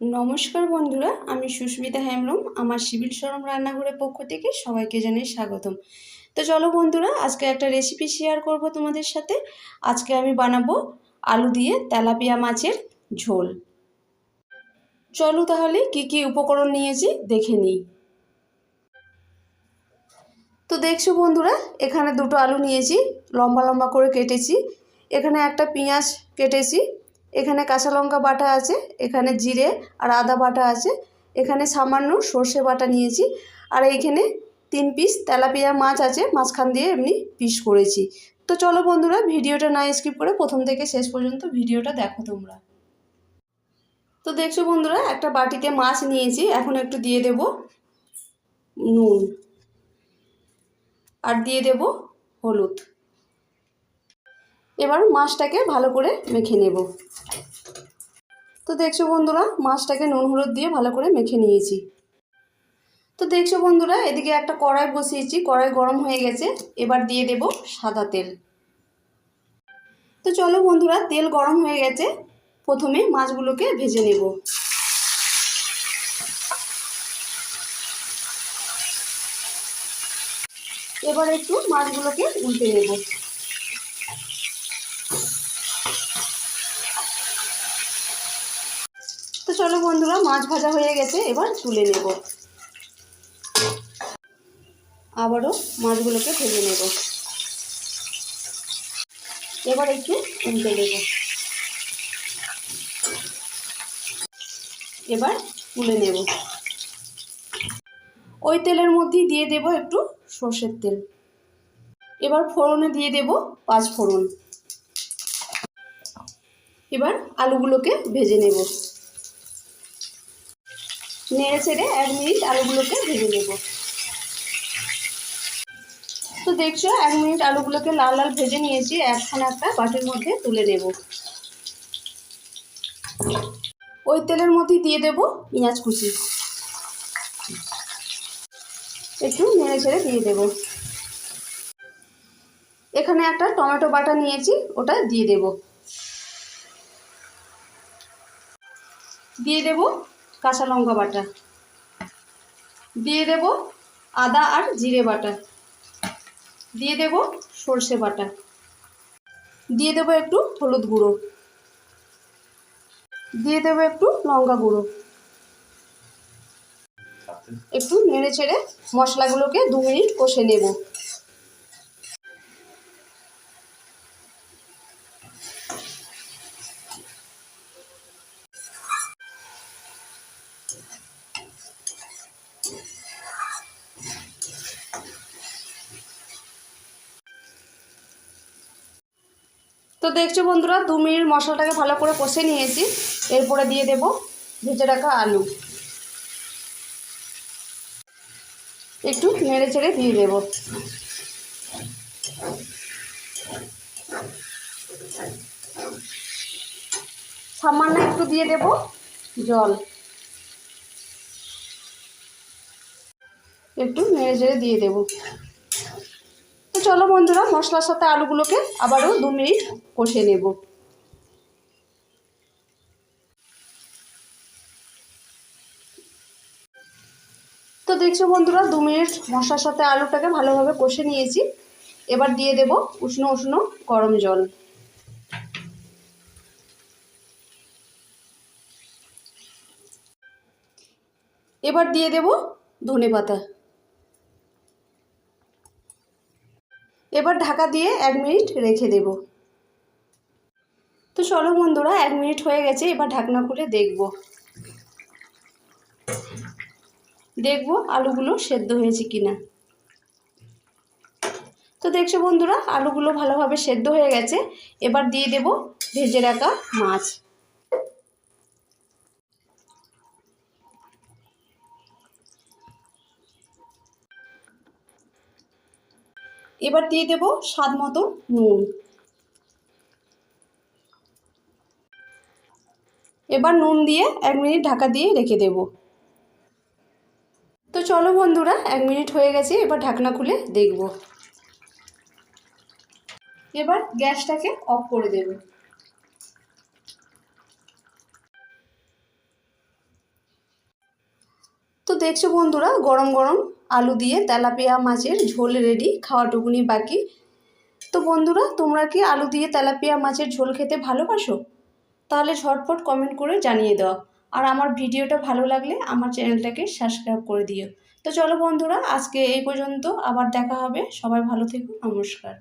নমস্কার বন্ধুরা, আমি সুস্মিতা হেমব্রম, আমার সিভিল সরম রান্নাঘরের পক্ষ থেকে সবাইকে জানাই স্বাগতম। তো চলো বন্ধুরা, আজকে একটা রেসিপি শেয়ার করব তোমাদের সাথে। আজকে আমি বানাবো আলু দিয়ে তেলাপিয়া মাছের ঝোল। চলো তাহলে কি কি উপকরণ নিয়েছি দেখে নিই। তো দেখছ বন্ধুরা, এখানে দুটো আলু নিয়েছি, লম্বা লম্বা করে কেটেছি। এখানে একটা পেঁয়াজ কেটেছি এখানে কাঁচা লঙ্কা বাটা আছে, এখানে জিরে আর আদা বাটা আছে, এখানে সামান্য সর্ষে বাটা নিয়েছি। আর এইখানে তিন পিস তেলাপিয়া মাছ আছে, মাঝখান দিয়ে এমনি পিস করেছি। তো চলো বন্ধুরা, ভিডিওটা না স্কিপ করে প্রথম থেকে শেষ পর্যন্ত ভিডিওটা দেখো তোমরা। তো দেখছ বন্ধুরা, একটা বাটিতে মাছ নিয়েছি, এখন একটু দিয়ে দেব নুন। আর দিয়ে দেব হলুদ। এবার মাছটাকে ভালো করে মেখে নেব। তো দেখছ বন্ধুরা, মাছটাকে নুন হলুদ দিয়ে ভালো করে মেখে নিয়েছি। তো দেখছ বন্ধুরা, এদিকে একটা কড়াই বসিয়েছি, কড়াই গরম হয়ে গেছে, এবার দিয়ে দেব সাদা তেল। তো চলো বন্ধুরা, তেল গরম হয়ে গেছে, প্রথমে মাছগুলোকে ভেজে নেব। এবার একটু মাছগুলোকে উল্টে নেব। চলো বন্ধুরা, মাছ ভাজা হয়ে গেছে, এবার তুলে নেব। আবারও মাছগুলোকে ভেজে নেব। এবার একটু উল্টে নেব এবার তুলে নেব। ওই তেলের মধ্যেই দিয়ে দেব একটু সর্ষের তেল। এবার ফোড়নে দিয়ে দেব পাঁচ ফোড়ন। এবার আলুগুলোকে ভেজে নেব। নেড়ে ছেড়ে এক মিনিট আলুগুলোকে ভেজে নেব। তো দেখছ, এক মিনিট আলুগুলোকে লাল লাল ভেজে নিয়েছি এখন একটা বাটির মধ্যে তুলে নেব। ওই তেলের মধ্যেই দিয়ে দেব পেঁয়াজ কুচি। একটু নেড়ে ছেড়ে দিয়ে দেব। এখানে একটা টমেটো বাটা নিয়েছি, ওটা দিয়ে দেব। দিয়ে দেব কাঁচা লঙ্কা বাটা। দিয়ে দেব আদা আর জিরে বাটা। দিয়ে দেব সর্ষে বাটা। দিয়ে দেব একটু হলুদ গুঁড়ো। দিয়ে দেবো একটু লঙ্কা গুঁড়ো। একটু নেড়ে ছেড়ে মশলাগুলোকে দু মিনিট কষে নেব। দেখছ বন্ধুরা, দু মিনিট মশলাটাকে ভালো করে কষে নিয়েছি। এরপরে দিয়ে দেব ভেজে রাখা আলু। একটু নেড়ে চেড়ে দিয়ে দেব। সামান্য একটু দিয়ে দেব জল। একটু নেড়ে চেড়ে দিয়ে দেব। চলো বন্ধুরা, মশলার সাথে আলুগুলোকে আবারও দু মিনিট কষে নেব। তো দেখছ বন্ধুরা, দু মিনিট মশলার সাথে আলুটাকে ভালোভাবে কষে নিয়েছি। এবার দিয়ে দেব উষ্ণ উষ্ণ গরম জল। এবার দিয়ে দেব ধনে পাতা। এবার ঢাকা দিয়ে এক মিনিট রেখে দেব। তো চলো বন্ধুরা, এক মিনিট হয়ে গেছে, এবার ঢাকনা খুলে দেখব। দেখব আলুগুলো সেদ্ধ হয়েছে কিনা। তো দেখছ বন্ধুরা, আলুগুলো ভালোভাবে সেদ্ধ হয়ে গেছে। এবার দিয়ে দেব ভেজে রাখা মাছ। এবার দিয়ে দেব স্বাদ মতো নুন। এবার নুন দিয়ে এক মিনিট ঢাকা দিয়ে রেখে দেব। তো চলো বন্ধুরা, এক মিনিট হয়ে গেছে, এবার ঢাকনা খুলে দেখব। এবার গ্যাসটাকে অফ করে দেব। দেখছ বন্ধুরা, গরম গরম আলু দিয়ে তেলাপিয়া মাছের ঝোল রেডি খাওয়াটুকুনি বাকি। তো বন্ধুরা, তোমরা কি আলু দিয়ে তেলাপিয়া মাছের ঝোল খেতে ভালোবাসো? তাহলে ঝটপট কমেন্ট করে জানিয়ে দাও। আর আমার ভিডিওটা ভালো লাগলে আমার চ্যানেলটাকে সাবস্ক্রাইব করে দিও। তো চলো বন্ধুরা, আজকে এই পর্যন্ত আবার দেখা হবে। সবাই ভালো থেকো, নমস্কার।